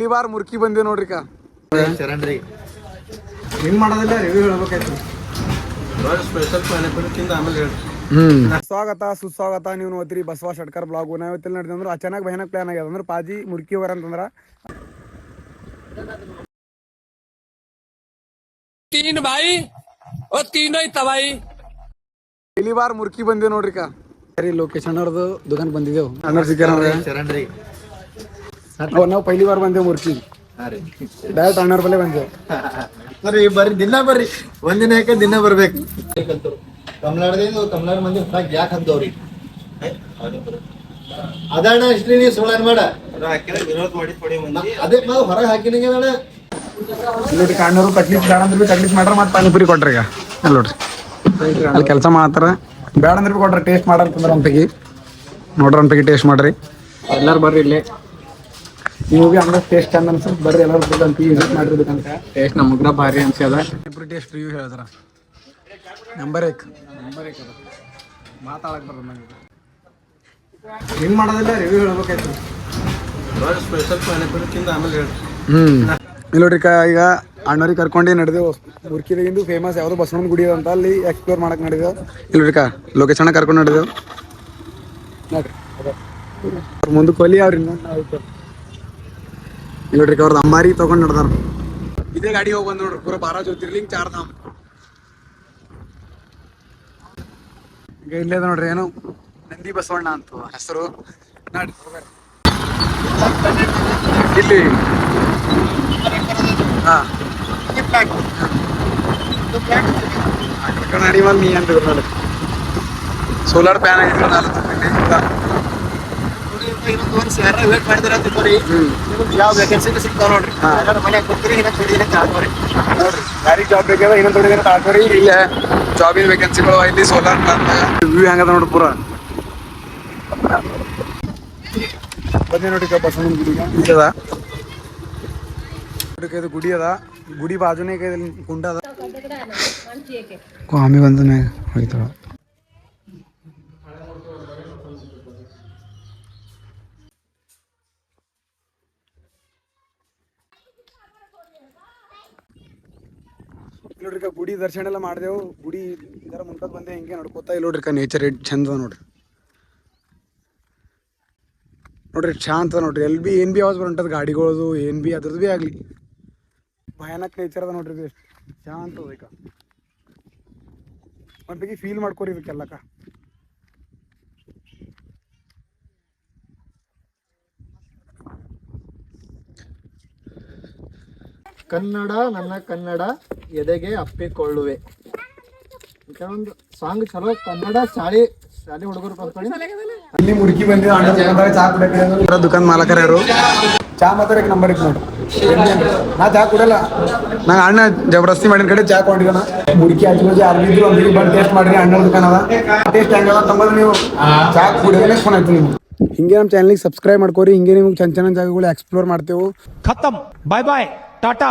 ಪೈಲಿ bar ಮುರ್ಕಿ ಬಂದೆ ನೋಡ್ರಿ ಕಾ ಮಾಡೋದಿಲ್ಲ ರಿವ್ಯೂ ಸ್ಪೆಷಲ್ ಆಮೇಲೆ ಸ್ವಾಗತ ಸುಸ್ವಾಗತ ನೀವು ನೋಡ್ತೀರಿ ಬಸವ ಶಡ್ಕರ್ ಬ್ಲಾಗ್ ನಾವು ಇವತ್ತಿಲ್ಲ ನಡೆದ ಅಂದ್ರೆ ಅಚಾನಕ್ ಭಯಾನಕ್ ಪ್ಲಾನ್ ಆಗ್ಯದ. ಅಂದ್ರೆ ಪಾಜಿ ಮುರ್ಕಿ ಹೋಗ್ರ ಅಂತಂದ್ರ. ತೀನ್ ಬಾಯಿ ಓ ತೀನ್ ಹೋಯ್ತ ಬಾಯಿ. ಬಾರ್ ಮುರ್ಕಿ ಬಂದೆ ನೋಡ್ರಿ ಕಾ ಸರಿ ಲೊಕೇಶನ್ ಅವ್ರದ್ದು ದುಕಾನ್ ಬಂದಿದ್ದೆವು. ಅಣ್ಣ ಚರಣ್ರಿ ಶರಣ್ರಿ ನಾವು ಪೈಲಿ ಬಾರ್ ಬಂದೇವು ಮುರ್ಕಿ ಡೈರೆಕ್ಟ್ ಅಣ್ಣವ್ರ ಬಲ್ಲೇ ಬಂದೇವು. ಬರ್ರಿ ಬರ್ರಿ ದಿನ ಬರ್ರಿ. ಒಂದಿನ ಯಾಕೆ ದಿನ ಬರ್ಬೇಕು? ಕಮಲಾಡದಿಂದ ಕಮಲಾಡ ಮಂದಿ ಹೊರಗೆ ಯಾಕೆ ಹಂತವ್ರಿ? ಅದಣ್ಣ ಇಷ್ಟ್ರಿ ನೀ ಸುಳ್ಳನ್ ಮಾಡ ವಿರೋಧ ಮಾಡಿ ಅದೇ ನಾವು ಹೊರಗೆ ಹಾಕಿನಂಗೆ ಅಣ್ಣ ನೋಡ್ರಿ ಅಣ್ಣವ್ರು ಕಟ್ಲಿಸ್ ಬೇಡ ಅಂದ್ರೆ ಕಟ್ಲಿಸ್ ಮಾಡ್ರ ಮತ್ತೆ ಪಾನಿಪುರಿ ಕೊಟ್ರಿ ಈಗ. ಅಲ್ಲಿ ನೋಡ್ರಿ. ಅಲ್ಲಿ ಕೆಲಸ ಮಾತ್ರ ಬೇಡ ಅಂದ್ರೆ ಬಿ ಕೊಟ್ರಿ ಟೇಸ್ಟ್ ಮಾಡಂತಂದ್ರ ಒಂದ್ಪೈಕಿ ನೋಡ್ರಿ ಒಂದ್ಪೈಕಿ ಟೇಸ್ಟ್ ಮಾಡ್ರಿ. ಎಲ್ಲಾರು ಬರ್ರಿ ಇಲ್ಲಿ. ನೀವು ಬಿ ಹಂಗ ಟೇಸ್ಟ್ ಚಂದ ಅನ್ಸುತ್ತೆ. ಬರ್ರಿ ಎಲ್ಲರೂ ಅಂತ ವಿಸಿಟ್ ಮಾಡಿರ್ಬೇಕಂತ. ಟೇಸ್ಟ್ ನಮಗ್ರ ಭಾರಿ ಅನ್ಸ್ಯದ. ಪಾನಿಪುರಿ ಟೇಸ್ಟ್ ರಿವ್ಯೂ ಹೇಳಿದ್ರ ನಂಬರ್ ಏಕ್ ನಂಬರ್ ಏಕ್ ಅದ. ಮಾತಾಡಕ್ ಬರೋದು ನನಗೆ ಹೆಂಗ್ ಮಾಡೋದಿಲ್ಲ ರಿವ್ಯೂ ಹೇಳ್ಬೇಕಾಯ್ತು. ಸ್ಪೆಷಲ್ ಪಾನಿಪುರಿ ತಿಂದ ಆಮೇಲೆ ಹೇಳಿ ಹ್ಞೂ ಇಲ್ಲಿ ನೋಡ್ರಿ ಈಗ ಅಣ್ಣವ್ರಿಗೆ ಕರ್ಕೊಂಡು ನಡೆದೇವು. ಮುರ್ಕಿದಾಗಿಂದು ಫೇಮಸ್ ಯಾವುದು ಬಸವನ ಗುಡಿ ಅದ ಅಂತ ಅಲ್ಲಿ ಎಕ್ಸ್ಪ್ಲೋರ್ ಮಾಡಕ್ ನಡೆದೇವು. ಇಲ್ಲಿ ನೋಡ್ರಿ ಕಾ ಲೊಕೇಶನ್ ಕರ್ಕೊಂಡು ನಡೆದೆವು. ನೋಡ್ರಿ ಮುಂದಕ್ಕೆ ಅವ್ರ ಇಲ್ಲಿ ನೋಡ್ರಿ ಅವ್ರದ್ದು ಅಂಬಾರಿ ತಗೊಂಡ್ ನಡ್ದಾರ. ಇದೇ ಗಾಡಿ ಹೋಗಿ ಬಂದ್ ನೋಡ್ರಿ ಪೂರ ಬಾರ ಜ್ಯೋತಿರ್ಲಿಂಗ್ ಚಾರ್ ಧಾಮ್ ಈಗ ಇಲ್ಲೇ ನೋಡ್ರಿ ಏನು? ನಂದಿ ಬಸವಣ್ಣ ಅಂತ ಹೆಸರು. ಇಲ್ಲಿ. ಹಾ. ಕನ್ನಡಿ ಅಂತ ಸೋಲಾರ್ ಪ್ಯಾನ್ ವೇಟ್ ಮಾಡಿದ್ರ ತಿಳ್ಕೊರಿ ಯಾವ ವೇಕೆನ್ಸಿ ಸಿಗ್ತಾವ ನೋಡ್ರಿ. ಮನ್ಯಾಗ ಕೊಡ್ತೀರಿ ಇನ್ನೊಂದು ಥೋಡಿ ದಿನ ಕಾದ್ರಿ ನೋಡ್ರಿ. ಯಾರಿಗೆ ಜಾಬ್ ಬೇಕಾದ ಇನ್ನೊಂದು ಥೋಡಿ ದಿನ ತಾಳ್ಕೊರಿ ಇಲ್ಲೇ ಜಾಬಿನ ವೇಕೆನ್ಸಿಗಳು ಇಲ್ಲಿ ಸೋಲಾರ್ ಪ್ಲಾಂಟ್ ವ್ಯೂ ಹೆಂಗದ ನೋಡ್ರಿ ಪೂರ? ಬಂದೆ ನೋಡಿ ಗುಡಿ ನೋಡ್ರಿ ಇದು ಗುಡಿ ಅದ. ಗುಡಿ ಬಾಜುನೇ ಇದೆ ಗುಂಡ ಕುಂಡ ಅದ. ಕಾಮಿ ಬಂದ ಹೋಯ್ತಾಳ ನೋಡ್ರಿ ಗುಡಿ ದರ್ಶನ ಎಲ್ಲ ಮಾಡಿದೆವು. ಗುಡಿ ಇದರ ಮುಂದಕ್ಕೆ ಬಂದೆ, ಹಿಂಗೆ ನೋಡ್ಕೋತಾ ಇಲ್ಲ ನೋಡ್ರಿ ನೇಚರ್ ಎಷ್ಟು ಚಂದ ನೋಡ್ರಿ. ನೋಡ್ರಿ, ಶಾಂತ ನೋಡ್ರಿ. ಎಲ್ಲಿ ಬಿ, ಏನು ಬಿ ಆವಾಜ್ ಬರಂಟದ ಗಾಡಿಗಳದು, ಏನು ಬಿ ಅದ್ರದ್ದು ಬಿ ಆಗಲಿ. ಭಯಾನಕ ನೇಚರ್ ಅದ ನೋಡ್ರಿ ಎಷ್ಟು ಶಾಂತ ಅದ ಈಗ ಒಂದ್ ಬಗ್ಗೆ ಫೀಲ್ ಮಾಡ್ಕೊರಿ ಇದಕ್ಕೆಲ್ಲಕ ಕನ್ನಡ, ನನ್ನ ಕನ್ನಡ. ಎದೆಗೆ ಅಪ್ಪಿಕೊಳ್ಳುವೆ. ಕೊಳ್ಳುವೆ ಒಂದು ಸಾಂಗ್ ಚಲೋ ಕನ್ನಡ ಶಾಲೆ ಶಾಲೆ ಹುಡುಗರು ಅಲ್ಲಿ ಇಲ್ಲಿ ಮುಡುಕಿ ಬಂದಿದೆ ಅಣ್ಣ ಚಾ ಕುಡಕ್ಕೆ ದುಕಾನ್ ಮಾಲಕರ ಯಾರು? ಚಾ ಮಾತಾಡಕ್ಕೆ ನಂಬರ್ ಇತ್ತು ನೋಡಿ. ನಾ ಚಾ ಕುಡಲ್ಲ. ನಾ ಅಣ್ಣ ಜಬರ್ದಸ್ತಿ ಮಾಡಿನ ಕಡೆ ಚಾ ಕೊಂಡಿದ್ದಾನ ಮುಡುಕಿ ಆಜುಬಾಜು ಅರ್ಬಿದ್ರು ಅಂದ್ರೆ ಬಂದು ಟೇಸ್ಟ್ ಮಾಡ್ರಿ ಅಣ್ಣ ದುಕಾನ್ ಅದ. ಟೇಸ್ಟ್ ಹೆಂಗದ ತಮ್ಮದು ನೀವು? ಚಾ ಕುಡಿದ್ರೆ ಫೋನ್ ಆಯ್ತು ನೀವು ಹಿಂಗೆ ನಮ್ಮ ಚಾನಲ್ಗೆ ಸಬ್ಸ್ಕ್ರೈಬ್ ಮಾಡ್ಕೋರಿ ಹಿಂಗೆ ನಿಮ್ಗೆ ಚೆನ್ನ ಚೆನ್ನ ಜಾಗಗಳು ಎಕ್ಸ್ಪ್ಲೋರ್ ಮಾಡ್ತೇವೆ. ಖತಮ್. ಬಾಯ್ ಬಾಯ್ ಟಾಟಾ